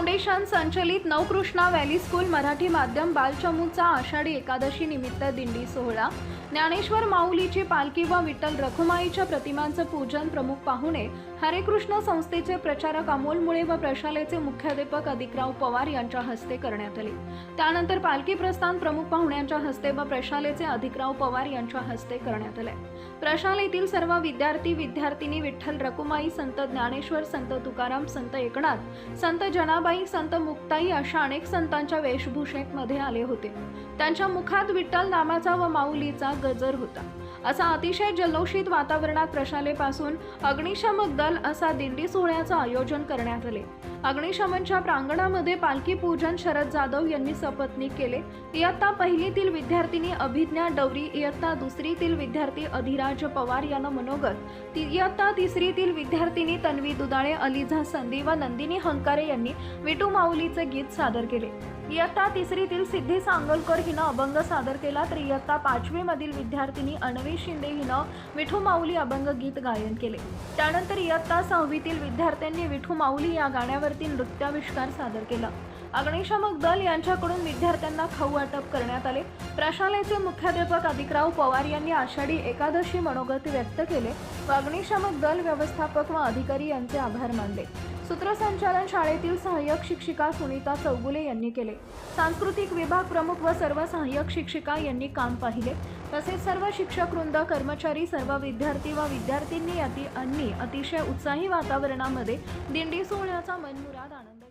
Foundation संचलित Navkrishna valley school Marathi माध्यम बालचमूचा आषाढी एकादशी निमित्त दिंडी सोहळा. ज्ञानेश्वर माऊलीची पालखी व विठ्ठल रखुमाईच्या प्रतिमांचं पूजन प्रमुख पाहुणे हरेकृष्ण संस्थेचे प्रचारक अमोल मुळे व प्रशालेचे मुख्याध्यापक अधिकराव पवार यांच्या हस्ते करण्यात आले. त्यानंतर पालखी प्रस्थान प्रमुख पाहुण्यांच्या हस्ते व प्रशालेचे अधिकराव पवार यांच्या हस्ते करण्यात आले. प्रशालेतील सर्व विद्यार्थी विद्यार्थिनी विठ्ठल रखुमाई संत ज्ञानेश्वर संत तुकाराम संत एकनाथ संत जनाबाई संत मुक्ताई अशा अनेक संतांच्या वेशभूषेमध्ये आले होते. त्यांच्या मुखात विठ्ठल नामाचा व माऊलीचा गजर होता. असा अतिशय जल्लोषित वातावरणात प्रशालेपासून अग्निशमक दल असा दिंडी सोहळ्याचं आयोजन करण्यात आले. अग्निशमनच्या प्रांगणामध्ये पालखी पूजन शरद जाधव यांनी सपत्नीक केले. इयत्ता पहिलीतील विद्यार्थिनी अभिज्ञा डवरी इयत्ता दुसरीतील विद्यार्थी अधिराज पवार यांना मनोगत. इयत्ता तिसरीतील विद्यार्थिनी तन्वी दुदाळे अलिझा संधी व नंदिनी हंकारे यांनी विटू माऊलीचे गीत सादर केले. इयत्ता तिसरीतील सिद्धी सांगोलकर हिनं अभंग सादर केला तर इयत्ता पाचवीमधील विद्यार्थिनी अणवी शिंदे हिनं विठू माऊली अभंग गीत गायन केले. त्यानंतर इयत्ता सहावीतील विद्यार्थ्यांनी विठू माऊली या गाण्यावर गाण्यावरती नृत्याविष्कार सादर केला. अग्निशमक दल यांच्याकडून विद्यार्थ्यांना खाऊ वाटप करण्यात आले. प्रशालेचे मुख्याध्यापक अधिकराव पवार यांनी आषाढी एकादशी मनोगत व्यक्त केले. अग्निशमक दल व्यवस्थापक व अधिकारी यांचे आभार मानले. सूत्रसंचालन शाळेतील सहाय्यक शिक्षिका सुनीता चौगुले यांनी केले. सांस्कृतिक विभाग प्रमुख व सर्व सहाय्यक शिक्षिका यांनी काम पाहिले. तसेच सर्व शिक्षक वृंद कर्मचारी सर्व विद्यार्थी व विद्यार्थींनी अति अतिशय उत्साही वातावरणामध्ये दिंडी सोहळ्याचा मनमुराद आनंद